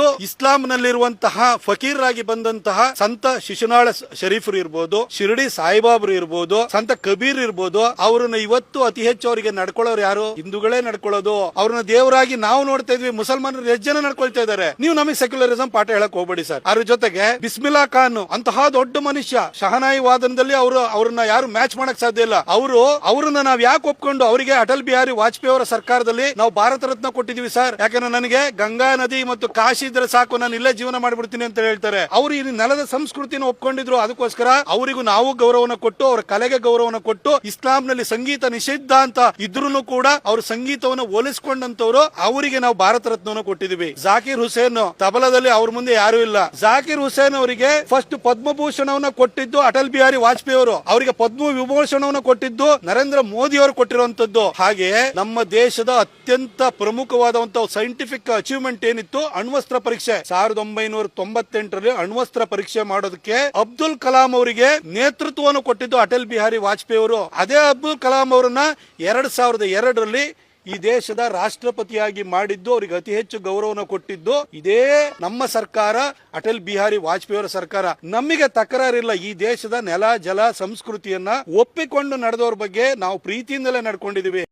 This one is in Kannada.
ಇವತ್ತು ಇಸ್ಲಾಂನಲ್ಲಿರುವಂತಹ ಫಕೀರಾಗಿ ಬಂದಂತಹ ಸಂತ ಶಿಶುನಾಳ ಶರೀಫರು ಇರ್ಬೋದು, ಶಿರಡಿ ಸಾಯಿಬಾಬರು ಇರ್ಬೋದು, ಸಂತ ಕಬೀರ್ ಇರ್ಬೋದು, ಅವ್ರನ್ನ ಇವತ್ತು ಅತಿ ಹೆಚ್ಚು ಅವರಿಗೆ ನಡ್ಕೊಳ್ಳೋರು ಯಾರು? ಹಿಂದೂಗಳೇ ನಡ್ಕೊಳ್ಳೋದು. ಅವ್ರನ್ನ ದೇವರಾಗಿ ನಾವು ನೋಡ್ತಾ ಇದ್ವಿ, ಮುಸಲ್ಮಾನರು ಎಷ್ಟು ಜನ ನಡ್ಕೊಳ್ತಾ ಇದ್ದಾರೆ? ನೀವು ನಮಗೆ ಸೆಕ್ಯುಲರಿಸಂ ಪಾಠ ಹೇಳಕ್ ಹೋಗ್ಬೇಡಿ ಸರ್. ಅದ್ರ ಜೊತೆಗೆ ಬಿಸ್ಮಿಲಾ ಖಾನ್, ಅಂತಹ ದೊಡ್ಡ ಮನುಷ್ಯ, ಶಹನಾಯಿ ವಾದನದಲ್ಲಿ ಅವರು, ಅವ್ರನ್ನ ಯಾರು ಮ್ಯಾಚ್ ಮಾಡಕ್ ಸಾಧ್ಯ ಇಲ್ಲ. ಅವರು, ಅವ್ರನ್ನ ನಾವ್ ಯಾಕೆ ಒಪ್ಕೊಂಡು ಅವರಿಗೆ ಅಟಲ್ ಬಿಹಾರಿ ವಾಜಪೇಯಿ ಅವರ ಸರ್ಕಾರದಲ್ಲಿ ನಾವು ಭಾರತ ರತ್ನ ಕೊಟ್ಟಿದೀವಿ ಸರ್? ಯಾಕಂದ್ರೆ ನನಗೆ ಗಂಗಾ ನದಿ ಮತ್ತು ಕಾಶಿ ಇದ್ರೆ ಸಾಕು, ನಾನು ಇಲ್ಲೇ ಜೀವನ ಮಾಡ್ಬಿಡ್ತೀನಿ ಅಂತ ಹೇಳ್ತಾರೆ. ಅವರು ಈ ನೆಲದ ಸಂಸ್ಕೃತಿನ ಒಪ್ಕೊಂಡಿದ್ರು, ಅದಕ್ಕೋಸ್ಕರ ಅವರಿಗೂ ನಾವು ಗೌರವನ ಕೊಟ್ಟು, ಅವರ ಕಲೆಗೆ ಗೌರವನ ಕೊಟ್ಟು, ಇಸ್ಲಾಂನಲ್ಲಿ ಸಂಗೀತ ನಿಷಿದ್ಧ ಅಂತ ಇದ್ರೂ ಕೂಡ ಅವ್ರ ಸಂಗೀತವನ್ನು ಹೋಲಿಸ್ಕೊಂಡಂತವ್ರು ಅವರಿಗೆ ನಾವು ಭಾರತ ರತ್ನವನ್ನು ಕೊಟ್ಟಿದೀವಿ ಜಾಕಿರ್ ಹುಸೇನ್ ತಬಲದಲ್ಲಿ ಅವ್ರ ಮುಂದೆ ಯಾರು ಇಲ್ಲ. ಜಾಕಿರ್ ಹುಸೇನ್ ಅವರಿಗೆ ಫಸ್ಟ್ ಪದ್ಮಭೂಷಣವನ್ನ ಕೊಟ್ಟಿದ್ದು ಅಟಲ್ ಬಿಹಾರಿ ವಾಜಪೇಯಿ ಅವರು. ಅವರಿಗೆ ಪದ್ಮ ವಿಭೂಷಣವನ್ನ ಕೊಟ್ಟಿದ್ದು ನರೇಂದ್ರ ಮೋದಿ ಅವರು ಕೊಟ್ಟಿರುವಂತದ್ದು ಹಾಗೆ ನಮ್ಮ ದೇಶದ ಅತ್ಯಂತ ಪ್ರಮುಖವಾದಂತಹ ಸೈಂಟಿಫಿಕ್ ಅಚೀವ್ಮೆಂಟ್ ಏನಿತ್ತು ಅಣ್ವಸ್ತ್ರ ಪರೀಕ್ಷೆ. ಸಾವಿರದ ಒಂಬೈನೂರ ತೊಂಬತ್ತೆಂಟರಲ್ಲಿ ಅಣ್ವಸ್ತ್ರ ಪರೀಕ್ಷೆ ಮಾಡೋದಕ್ಕೆ ಅಬ್ದುಲ್ ಕಲಾಂ ಅವರಿಗೆ ನೇತೃತ್ವವನ್ನು ಕೊಟ್ಟಿದ್ದು ಅಟಲ್ ಬಿಹಾರಿ ವಾಜಪೇಯಿ ಅವರು. ಅದೇ ಅಬ್ದುಲ್ ಕಲಾಂ ಅವರನ್ನ ಎರಡ್ ಸಾವಿರದ ಎರಡರಲ್ಲಿ ಈ ದೇಶದ ರಾಷ್ಟ್ರಪತಿಯಾಗಿ ಮಾಡಿದ್ದು, ಅವರಿಗೆ ಅತಿ ಹೆಚ್ಚು ಗೌರವನ ಕೊಟ್ಟಿದ್ದು ಇದೇ ನಮ್ಮ ಸರ್ಕಾರ, ಅಟಲ್ ಬಿಹಾರಿ ವಾಜಪೇಯಿ ಅವರ ಸರ್ಕಾರ. ನಮಗೆ ತಕರಾರಿಲ್ಲ, ಈ ದೇಶದ ನೆಲ, ಜಲ, ಸಂಸ್ಕೃತಿಯನ್ನ ಒಪ್ಪಿಕೊಂಡು ನಡೆದವ್ರ ಬಗ್ಗೆ ನಾವು ಪ್ರೀತಿಯಿಂದಲೇ ನಡ್ಕೊಂಡಿದೀವಿ